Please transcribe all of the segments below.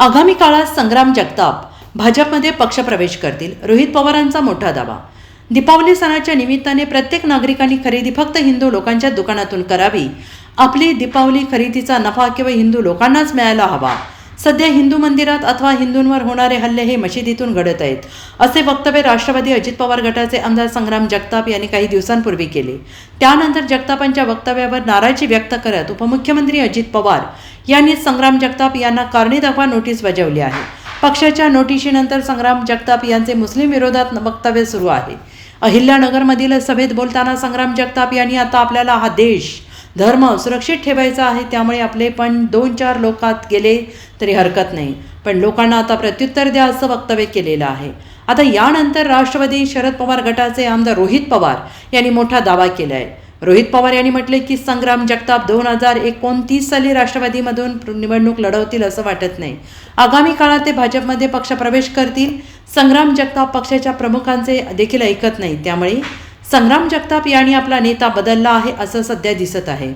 आगामी काळात संग्राम जगताप भाजपमध्ये पक्षप्रवेश करतील. रोहित पवारांचा मोठा दावा. दीपावली सणाच्या निमित्ताने प्रत्येक नागरिकांनी खरेदी फक्त हिंदू लोकांच्या दुकानातून करावी. आपली दीपावली खरेदीचा नफा केवळ हिंदू लोकांनाच मिळायला हवा. सध्या हिंदू मंदिरात अथवा हिंदूंवर होणारे हल्ले हे मशिदीतून घडत आहेत असे वक्तव्य राष्ट्रवादी अजित पवार गटाचे आमदार संग्राम जगताप यांनी काही दिवसांपूर्वी केले. त्यानंतर जगतापांच्या वक्तव्यावर नाराजी व्यक्त करत उपमुख्यमंत्री अजित पवार यांनी संग्राम जगताप यांना कारणी दाखवा नोटीस बजावली आहे. पक्षाच्या नोटिशीनंतर संग्राम जगताप यांचे मुस्लिम विरोधात वक्तव्य सुरू आहे. अहिल्यानगरमधील सभेत बोलताना संग्राम जगताप यांनी आता आपल्याला हा देश धर्म सुरक्षित ठेवायचा आहे त्यामुळे आपले पण दोन चार लोकात गेले तरी हरकत नाही. पण लोकांना आता प्रत्युत्तर द्या असं वक्तव्य केलेलं आहे. आता यानंतर राष्ट्रवादी शरद पवार गटाचे आमदार रोहित पवार यांनी मोठा दावा केला आहे रोहित पवार यांनी म्हटले की संग्राम जगताप दोन हजार एकोणतीस साली राष्ट्रवादीमधून निवडणूक लढवतील असं वाटत नाही. आगामी काळात ते भाजपमध्ये पक्षप्रवेश करतील. संग्राम जगताप पक्षाच्या प्रमुखांचे देखील ऐकत नाही. त्यामुळे संग्राम जगताप यांनी आपला नेता बदलला आहे असं सध्या दिसत आहे.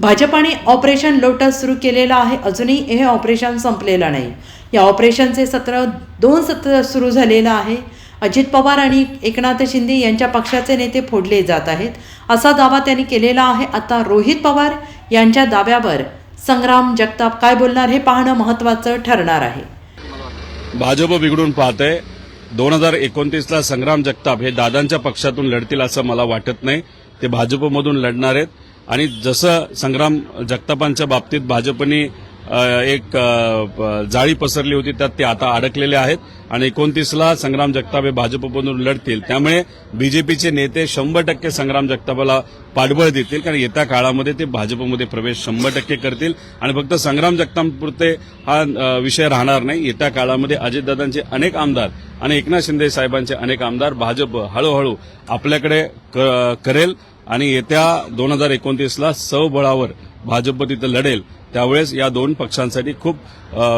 भाजपाने ऑपरेशन लोटस सुरू केलेलं आहे. अजूनही हे ऑपरेशन संपलेलं नाही. या ऑपरेशनचे सत्र दोन सत्र सुरू झालेलं आहे. अजित पवार आणि एकनाथ शिंदे यांच्या पक्षाचे नेते फोडले जात आहेत. असा दावा त्यांनी केलेला आहे. आता रोहित पवार यांच्या दाव्यावर संग्राम जगताप काय बोलणार हे पाहणं महत्त्वाचं ठरणार आहे. भाजप बिघडून पाहतंय दोन हजार एकोणतीसला संग्राम जगताप हे दादांच्या पक्षातून लढतील असं मला वाटत नाही. ते भाजपमधून लढणार आहेत. आणि जसं संग्राम जगतापांच्या बाबतीत भाजपने एक जाळी पसरली होती त्यात ते आता अडकलेले आहेत. आणि एकोणतीसला संग्राम जगताप हे भाजपमधून लढतील. त्यामुळे बीजेपीचे नेते शंभर टक्के संग्राम जगतापाला पाठबळ देतील. कारण येत्या काळामध्ये ते भाजपमध्ये प्रवेश शंभर टक्के करतील. आणि फक्त संग्राम जगतापुरते हा विषय राहणार नाही. येत्या काळामध्ये अजितदादांचे अनेक आमदार आणि एकनाथ शिंदे साहेबांचे अनेक आमदार भाजप हळूहळू आपल्याकडे क- करेल. आणि येत्या दोन हजार एकोणतीसला सबळावर भाजप तिथं लढेल. त्यावेळेस या दोन पक्षांसाठी खूप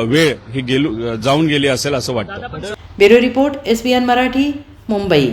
वेळ ही गेलो जाऊन गेली असेल असं वाटतं. Bureau report SBN Marathi Mumbai.